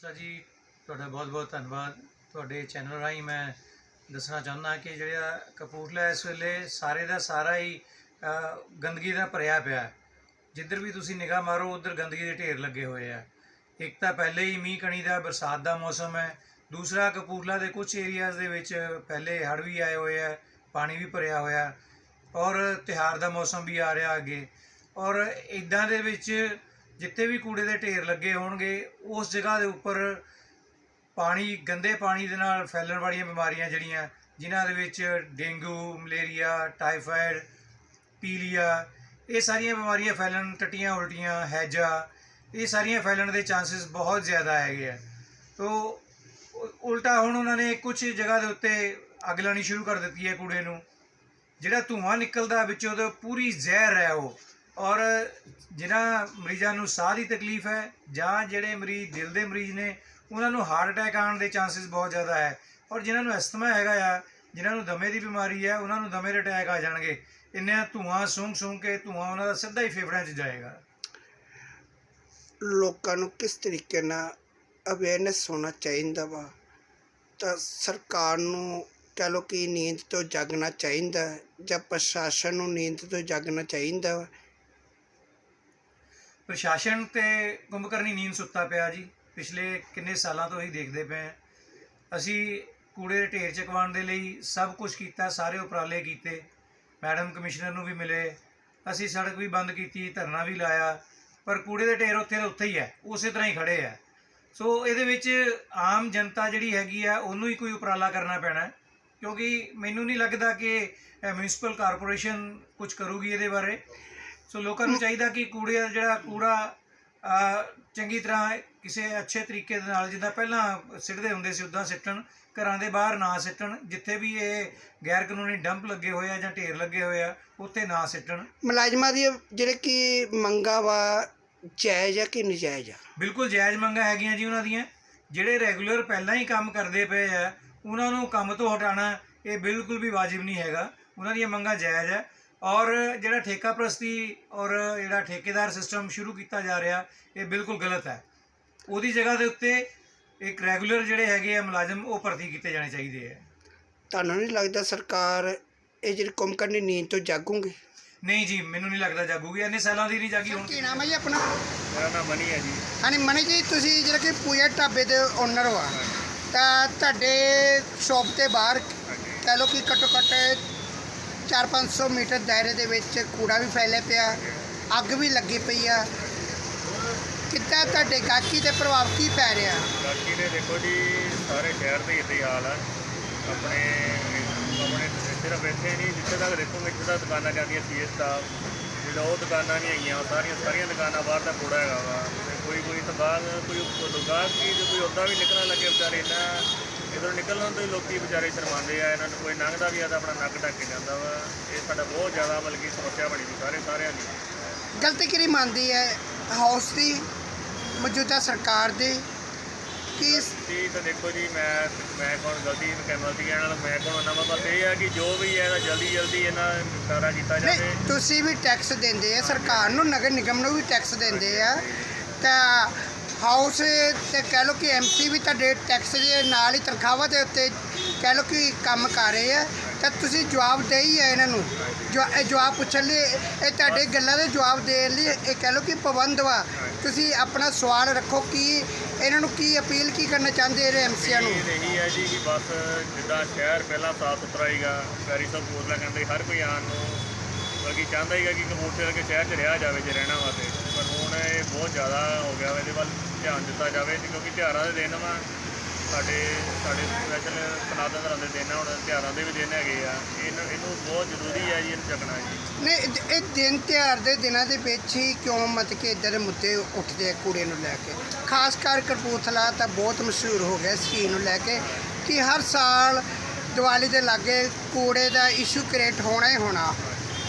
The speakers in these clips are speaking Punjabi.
ਖੋਸਲਾ ਜੀ, ਤੁਹਾਡਾ ਬਹੁਤ-ਬਹੁਤ ਧੰਨਵਾਦ। ਤੁਹਾਡੇ ਚੈਨਲ ਰਾਹੀਂ ਮੈਂ ਦੱਸਣਾ ਚਾਹੁੰਦਾ ਕਿ ਜਿਹੜਾ ਕਪੂਰਥਲਾ ਇਸ ਵੇਲੇ ਸਾਰੇ ਦਾ ਸਾਰਾ ਹੀ ਗੰਦਗੀ ਦਾ ਭਰਿਆ ਪਿਆ ਹੈ। ਜਿੱਧਰ ਵੀ ਤੁਸੀਂ ਨਿਗਾਹ ਮਾਰੋ, ਉਧਰ ਗੰਦਗੀ ਦੇ ਢੇਰ ਲੱਗੇ ਹੋਏ ਆ। ਇੱਕ ਤਾਂ ਪਹਿਲੇ ਹੀ ਮੀਂਹ ਕਣੀ ਦਾ, ਬਰਸਾਤ ਦਾ ਮੌਸਮ ਹੈ। ਦੂਸਰਾ ਕਪੂਰਲਾ ਦੇ ਕੁਝ ਏਰੀਆਜ਼ ਦੇ ਵਿੱਚ ਪਹਿਲੇ ਹੜ੍ਹ ਵੀ ਆਏ ਹੋਏ ਆ, ਪਾਣੀ ਵੀ ਭਰਿਆ ਹੋਇਆ। ਔਰ ਤਿਉਹਾਰ ਦਾ ਮੌਸਮ ਵੀ ਆ ਰਿਹਾ ਅੱਗੇ। ਔਰ ਇਦਾਂ ਦੇ ਵਿੱਚ ਜਿੱਥੇ ਵੀ ਕੂੜੇ ਦੇ ਢੇਰ ਲੱਗੇ ਹੋਣਗੇ, ਉਸ ਜਗ੍ਹਾ ਦੇ ਉੱਪਰ ਪਾਣੀ, ਗੰਦੇ ਪਾਣੀ ਦੇ ਨਾਲ ਫੈਲਣ ਵਾਲੀਆਂ ਬਿਮਾਰੀਆਂ ਜਿਹੜੀਆਂ, ਜਿਨ੍ਹਾਂ ਦੇ ਵਿੱਚ ਡੇਂਗੂ, ਮਲੇਰੀਆ, ਟਾਈਫਾਇਡ, ਪੀਲੀਆ, ਇਹ ਸਾਰੀਆਂ ਬਿਮਾਰੀਆਂ ਫੈਲਣ, ਟੱਟੀਆਂ ਉਲਟੀਆਂ, ਹੈਜਾ, ਇਹ ਸਾਰੀਆਂ ਫੈਲਣ ਦੇ ਚਾਂਸਸ ਬਹੁਤ ਜ਼ਿਆਦਾ ਹੈਗੇ ਆ। ਤੋ ਉਲਟਾ ਹੁਣ ਉਹਨਾਂ ਨੇ ਕੁਝ ਜਗ੍ਹਾ ਦੇ ਉੱਤੇ ਅੱਗ ਲਾਉਣੀ ਸ਼ੁਰੂ ਕਰ ਦਿੱਤੀ ਹੈ ਕੂੜੇ ਨੂੰ। ਜਿਹੜਾ ਧੂੰਆਂ ਨਿਕਲਦਾ ਵਿੱਚੋਂ ਤਾਂ ਪੂਰੀ ਜ਼ਹਿਰ ਹੈ ਉਹ। ਔਰ ਜਿਨ੍ਹਾਂ ਮਰੀਜ਼ਾਂ ਨੂੰ ਸਾਹ ਦੀ ਤਕਲੀਫ ਹੈ ਜਾਂ ਜਿਹੜੇ ਮਰੀਜ਼ ਦਿਲ ਦੇ ਮਰੀਜ਼ ਨੇ, ਉਹਨਾਂ ਨੂੰ ਹਾਰਟ ਅਟੈਕ ਆਉਣ ਦੇ ਚਾਂਸਸ ਬਹੁਤ ਜ਼ਿਆਦਾ ਹੈ। ਔਰ ਜਿਨ੍ਹਾਂ ਨੂੰ ਅਸਥਮਾ ਹੈਗਾ ਆ, ਜਿਨ੍ਹਾਂ ਨੂੰ ਦਮੇ ਦੀ ਬਿਮਾਰੀ ਹੈ, ਉਹਨਾਂ ਨੂੰ ਦਮੇ ਦੇ ਅਟੈਕ ਆ ਜਾਣਗੇ। ਇੰਨਾ ਧੂੰਆਂ ਸੂੰਘ ਸੂੰਘ ਕੇ ਧੂੰਆਂ ਉਹਨਾਂ ਦਾ ਸਿੱਧਾ ਹੀ ਫੇਫੜਿਆਂ 'ਚ ਜਾਏਗਾ। ਲੋਕਾਂ ਨੂੰ ਕਿਸ ਤਰੀਕੇ ਨਾਲ ਅਵੇਅਰਨੈਸ ਹੋਣਾ ਚਾਹੀਦਾ ਵਾ? ਤਾਂ ਸਰਕਾਰ ਨੂੰ ਕਹਿ ਲਓ ਕਿ ਨੀਂਦ ਤੋਂ ਜਾਗਣਾ ਚਾਹੀਦਾ ਜਾਂ ਪ੍ਰਸ਼ਾਸਨ ਨੂੰ ਨੀਂਦ ਤੋਂ ਜਾਗਣਾ ਚਾਹੀਦਾ ਵਾ? ਪ੍ਰਸ਼ਾਸਨ ਤੇ ਕੁੰਭਕਰਨੀ ਨੀਂਦ ਸੁੱਤਾ ਪਿਆ ਜੀ। ਪਿਛਲੇ ਕਿੰਨੇ ਸਾਲਾਂ ਤੋਂ ਹੀ ਦੇਖਦੇ ਪਏ ਹਾਂ। ਅਸੀਂ ਕੂੜੇ ਦੇ ਢੇਰ ਚਕਵਾਉਣ ਦੇ ਲਈ ਸਭ ਕੁਝ ਕੀਤਾ, ਸਾਰੇ ਉਪਰਾਲੇ ਕੀਤੇ। ਮੈਡਮ ਕਮਿਸ਼ਨਰ ਨੂੰ ਵੀ ਮਿਲੇ। ਅਸੀਂ ਸੜਕ ਵੀ ਬੰਦ ਕੀਤੀ, ਧਰਨਾ ਵੀ ਲਾਇਆ। ਪਰ ਕੂੜੇ ਦੇ ਢੇਰ ਉੱਥੇ ਦੇ ਉੱਥੇ ਹੀ ਹੈ, ਉਸੇ ਤਰ੍ਹਾਂ ਹੀ ਖੜੇ ਆ ਸੋ ਇਹਦੇ ਵਿੱਚ ਆਮ ਜਨਤਾ ਜਿਹੜੀ ਹੈਗੀ ਆ ਉਹਨੂੰ ਹੀ ਕੋਈ ਉਪਰਾਲਾ ਕਰਨਾ ਪੈਣਾ ਕਿਉਂਕਿ ਮੈਨੂੰ ਨਹੀਂ ਲੱਗਦਾ ਕਿ ਮਿਊਨਿਸਪਲ ਕਾਰਪੋਰੇਸ਼ਨ ਕੁਝ ਕਰੂਗੀ ਇਹਦੇ ਬਾਰੇ। ਸੋ ਲੋਕਾਂ ਨੂੰ ਚਾਹੀਦਾ ਕਿ ਕੂੜੇ ਦਾ ਜਿਹੜਾ ਕੂੜਾ ਚੰਗੀ ਤਰ੍ਹਾਂ ਕਿਸੇ ਅੱਛੇ ਤਰੀਕੇ ਦੇ ਨਾਲ ਜਿੱਦਾਂ ਪਹਿਲਾਂ ਸਿੱਟਦੇ ਹੁੰਦੇ ਸੀ ਉਦਾਂ ਸਿੱਟਣ ਘਰਾਂ ਦੇ ਬਾਹਰ ਨਾ ਸਿੱਟਣ ਜਿੱਥੇ ਵੀ ਇਹ ਗੈਰ ਕਾਨੂੰਨੀ ਡੰਪ ਲੱਗੇ ਹੋਏ ਆ ਜਾਂ ਢੇਰ ਲੱਗੇ ਹੋਏ ਆ ਉੱਥੇ ਨਾ ਸਿੱਟਣ। ਮੁਲਾਜ਼ਮਾਂ ਦੀ ਜਿਹੜੇ ਕਿ ਮੰਗਾਂ ਵਾ ਜਾਇਜ਼ ਆ ਕਿ ਨਜਾਇਜ਼ ਆ? ਬਿਲਕੁਲ ਜਾਇਜ਼ ਮੰਗਾਂ ਹੈਗੀਆਂ ਜੀ ਉਹਨਾਂ ਦੀਆਂ। ਜਿਹੜੇ ਰੈਗੂਲਰ ਪਹਿਲਾਂ ਹੀ ਕੰਮ ਕਰਦੇ ਪਏ ਆ ਉਹਨਾਂ ਨੂੰ ਕੰਮ ਤੋਂ ਹਟਾਉਣਾ ਇਹ ਬਿਲਕੁਲ ਵੀ ਵਾਜਿਬ ਨਹੀਂ ਹੈਗਾ। ਉਹਨਾਂ ਦੀਆਂ ਮੰਗਾਂ ਜਾਇਜ਼ ਹੈ ਔਰ ਜਿਹੜਾ ਠੇਕਾ ਪ੍ਰਸਤੀ ਔਰ ਜਿਹੜਾ ਠੇਕੇਦਾਰ ਸਿਸਟਮ ਸ਼ੁਰੂ ਕੀਤਾ ਜਾ ਰਿਹਾ ਇਹ ਬਿਲਕੁਲ ਗਲਤ ਹੈ। ਉਹਦੀ ਜਗ੍ਹਾ ਦੇ ਉੱਤੇ ਇੱਕ ਰੈਗੂਲਰ ਜਿਹੜੇ ਹੈਗੇ ਆ ਮੁਲਾਜ਼ਮ ਉਹ ਭਰਤੀ ਕੀਤੇ ਜਾਣੇ ਚਾਹੀਦੇ ਆ। ਤੁਹਾਨੂੰ ਨਹੀਂ ਲੱਗਦਾ ਸਰਕਾਰ ਇਹ ਜਿਹੜੀ ਕੁੰਭਕਰਨੀ ਨੀਂਦ ਤੋਂ ਜਾਗੂਗੀ? ਨਹੀਂ ਜੀ ਮੈਨੂੰ ਨਹੀਂ ਲੱਗਦਾ ਜਾਗੂਗੀ। ਇੰਨੇ ਸਾਲਾਂ ਦੀ ਨਹੀਂ ਜਾਗੀ ਹੁਣ। ਕੀ ਨਾਮ ਹੈ ਜੀ ਆਪਣਾ? ਮੇਰਾ ਨਾਮ ਮਨੀ ਹੈ ਜੀ। ਹਾਂਜੀ ਮਨੀ ਜੀ ਤੁਸੀਂ ਜਿਹੜਾ ਕਿ ਪੂਜਾ ਢਾਬੇ ਦੇ ਓਨਰ ਹੋ ਤਾਂ ਤੁਹਾਡੇ ਸ਼ਾਪ ਤੇ ਬਾਹਰ ਕਹਿ ਲਓ ਕਿ ਘੱਟੋ ਘੱਟ 4-500 ਮੀਟਰ ਦਾਇਰੇ ਦੇ ਵਿੱਚ ਕੂੜਾ ਵੀ ਫੈਲਿਆ ਪਿਆ, ਅੱਗ ਵੀ ਲੱਗੀ ਪਈ ਆ। ਕਿੱਦਾਂ ਤੁਹਾਡੇ ਗਾਹਕੀ ਤੇ ਪ੍ਰਭਾਵ ਕੀ ਪੈ ਰਿਹਾ? ਬਾਕੀ ਦੇ ਦੇਖੋ ਜੀ, ਸਾਰੇ ਸ਼ਹਿਰ ਦੇ ਇੱਥੇ ਹੀ ਹਾਲ ਆ। ਆਪਣੇ ਆਪਣੇ ਸਿਰਫ ਇੱਥੇ ਨਹੀਂ, ਜਿੱਥੇ ਤੱਕ ਦੇਖੋਗੇ ਜਿੱਥੇ ਤੱਕ ਦੁਕਾਨਾਂ ਜਾਂਦੀਆਂ ਸੀ ਸਟਾਫ ਜਿਹੜਾ ਉਹ ਦੁਕਾਨਾਂ ਨਹੀਂ ਹੈਗੀਆਂ, ਉਹ ਸਾਰੀਆਂ ਸਾਰੀਆਂ ਦੁਕਾਨਾਂ ਬਾਹਰ ਦਾ ਕੂੜਾ ਹੈਗਾ ਵਾ। ਤੇ ਕੋਈ ਕੋਈ ਤਾਂ ਬਾਹਰ, ਕੋਈ ਦੁਕਾਨ ਕੀ ਤੇ ਕੋਈ ਉੱਦਾਂ ਵੀ ਨਿਕਲਣ ਲੱਗੇ ਵਿਚਾਰੇ ਨਾ ਇਧਰੋਂ ਨਿਕਲਣ ਤੋਂ ਹੀ ਲੋਕੀ ਵਿਚਾਰੇ ਸ਼ਰਮਾਉਂਦੇ ਆ ਇਹਨਾਂ ਨੂੰ ਕੋਈ ਲੰਘਦਾ ਵੀ ਆ ਤਾਂ ਆਪਣਾ ਨੱਕ ਢੱਕ ਕੇ ਜਾਂਦਾ ਵਾ। ਇਹ ਸਾਡਾ ਬਹੁਤ ਜ਼ਿਆਦਾ ਬਲਕਿ ਸਮੱਸਿਆ ਬਣੀ ਸੀ ਸਾਰੇ ਸਾਰਿਆਂ ਦੀ। ਗਲਤੀ ਕਿਹੜੀ ਮੰਨਦੀ ਹੈ? ਹਾਊਸ ਦੀ ਮੌਜੂਦਾ ਸਰਕਾਰ ਦੀ ਕਿ ਜੀ ਤਾਂ ਦੇਖੋ ਜੀ ਮੈਂ ਮੈਂ ਕੋਣ ਗਲਤੀ ਕੈਮਲ ਦੀ ਕਹਿਣ ਨਾਲ ਮੈਂ ਕੋਣ ਉਹਨਾਂ ਵਾ ਬਸ ਇਹ ਆ ਕਿ ਜੋ ਵੀ ਹੈ ਇਹਦਾ ਜਲਦੀ ਜਲਦੀ ਇਹਨਾਂ ਨਿਪਟਾਰਾ ਕੀਤਾ ਜਾਵੇ। ਤੁਸੀਂ ਵੀ ਟੈਕਸ ਦਿੰਦੇ ਆ ਸਰਕਾਰ ਨੂੰ ਨਗਰ ਨਿਗਮ ਨੂੰ ਵੀ ਟੈਕਸ ਦਿੰਦੇ ਆ। ਤਾਂ ਹਾਊਸ ਤੇ ਕਹਿ ਲਓ ਕਿ ਐਮਸੀ ਵੀ ਤੁਹਾਡੇ ਟੈਕਸ ਦੇ ਨਾਲ ਹੀ ਤਨਖਾਹਾਂ ਦੇ ਉੱਤੇ ਕਹਿ ਲਓ ਕਿ ਕੰਮ ਕਰ ਰਹੇ ਆ। ਤਾਂ ਤੁਸੀਂ ਜਵਾਬ ਦੇ ਹੀ ਆ ਇਹਨਾਂ ਨੂੰ। ਜੋ ਇਹ ਜਵਾਬ ਪੁੱਛਣ ਲਈ, ਇਹ ਤੁਹਾਡੇ ਗੱਲਾਂ ਦੇ ਜਵਾਬ ਦੇਣ ਲਈ ਇਹ ਕਹਿ ਲਓ ਕਿ ਪਾਬੰਦ ਵਾ। ਤੁਸੀਂ ਆਪਣਾ ਸਵਾਲ ਰੱਖੋ ਕਿ ਇਹਨਾਂ ਨੂੰ ਕੀ ਅਪੀਲ ਕੀ ਕਰਨਾ ਚਾਹੁੰਦੇ ਇਹ ਐਮਸੀਆਂ ਨੂੰ? ਇਹੀ ਹੈ ਜੀ ਕਿ ਬਸ ਜਿੱਦਾਂ ਸ਼ਹਿਰ ਪਹਿਲਾਂ ਸਾਫ਼ ਸੁਥਰਾ ਹੀਗਾ ਪੈਰੀ ਸਭ ਬੋਲਦਾ ਕਹਿੰਦੇ ਹਰ ਕੋਈ ਆਉਣ ਨੂੰ ਬਲਕਿ ਚਾਹੁੰਦਾ ਹੀਗਾ ਕਿ ਕਪੂਰਥਲੇ ਕੇ ਸ਼ਹਿਰ 'ਚ ਰਿਹਾ ਜਾਵੇ, ਜੇ ਰਹਿਣਾ ਵਾ ਤੇ। ਪਰ ਇਹ ਬਹੁਤ ਜ਼ਿਆਦਾ ਹੋ ਗਿਆ ਵਾ, ਇਹਦੇ ਵੱਲ ਧਿਆਨ ਦਿੱਤਾ ਜਾਵੇ ਕਿਉਂਕਿ ਤਿਉਹਾਰਾਂ ਦੇ ਦਿਨ ਵਾ, ਸਾਡੇ ਸਾਡੇ ਸਪੈਸ਼ਲ ਸਨਾਤਨ ਧਰਮ ਦੇ ਦਿਨ ਹੁਣ ਤਿਉਹਾਰਾਂ ਦੇ ਵੀ ਦਿਨ ਹੈਗੇ ਆ। ਇਹਨੂੰ ਇਹਨੂੰ ਬਹੁਤ ਜ਼ਰੂਰੀ ਹੈ ਜੀ, ਇਹਨੂੰ ਚੱਕਣਾ ਜੀ। ਨਹੀਂ, ਇਹ- ਇਹ ਦਿਨ ਤਿਉਹਾਰ ਦੇ ਦਿਨਾਂ ਦੇ ਵਿੱਚ ਹੀ ਕਿਉਂ ਮਤ ਕਿ ਇਦਾਂ ਦੇ ਮੁੱਦੇ ਉੱਠਦੇ ਆ ਕੂੜੇ ਨੂੰ ਲੈ ਕੇ? ਖਾਸ ਕਰ ਕਪੂਰਥਲਾ ਤਾਂ ਬਹੁਤ ਮਸ਼ਹੂਰ ਹੋ ਗਿਆ ਇਸ ਚੀਜ਼ ਨੂੰ ਲੈ ਕੇ ਕਿ ਹਰ ਸਾਲ ਦੀਵਾਲੀ ਦੇ ਲਾਗੇ ਕੂੜੇ ਦਾ ਇਸ਼ੂ ਕ੍ਰੀਏਟ ਹੋਣਾ ਹੀ ਹੋਣਾ।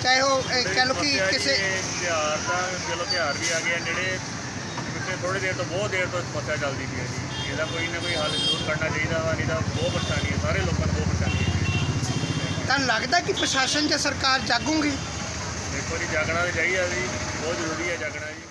ਚਾਹੇ ਉਹ ਕਹਿ ਲਓ ਕਿ ਕਿਸੇ ਇਹ ਤਿਉਹਾਰ ਤਾਂ ਚਲੋ ਤਿਉਹਾਰ ਵੀ ਆ ਗਏ ਆ ਜਿਹੜੇ ਪਿਛਲੇ ਥੋੜੀ ਦੇਰ ਤੋਂ ਬਹੁਤ ਦੇਰ ਤੋਂ ਸਮੱਸਿਆ ਚੱਲਦੀ ਪਈ ਹੈ ਜੀ। ਇਹਦਾ ਕੋਈ ਨਾ ਕੋਈ ਹੱਲ ਜ਼ਰੂਰ ਕਰਨਾ ਚਾਹੀਦਾ ਵਾ ਨਹੀਂ ਤਾਂ ਬਹੁਤ ਪਰੇਸ਼ਾਨੀ ਹੈ ਸਾਰੇ ਲੋਕਾਂ ਨੂੰ ਬਹੁਤ ਪਰੇਸ਼ਾਨੀ ਹੈ। ਤੁਹਾਨੂੰ ਲੱਗਦਾ ਕਿ ਪ੍ਰਸ਼ਾਸਨ ਜਾਂ ਸਰਕਾਰ ਜਾਗੂਗੀ? ਦੇਖੋ ਜੀ ਜਾਗਣਾ ਤਾਂ ਚਾਹੀਦਾ ਜੀ ਬਹੁਤ ਜ਼ਰੂਰੀ ਹੈ ਜਾਗਣਾ ਜੀ।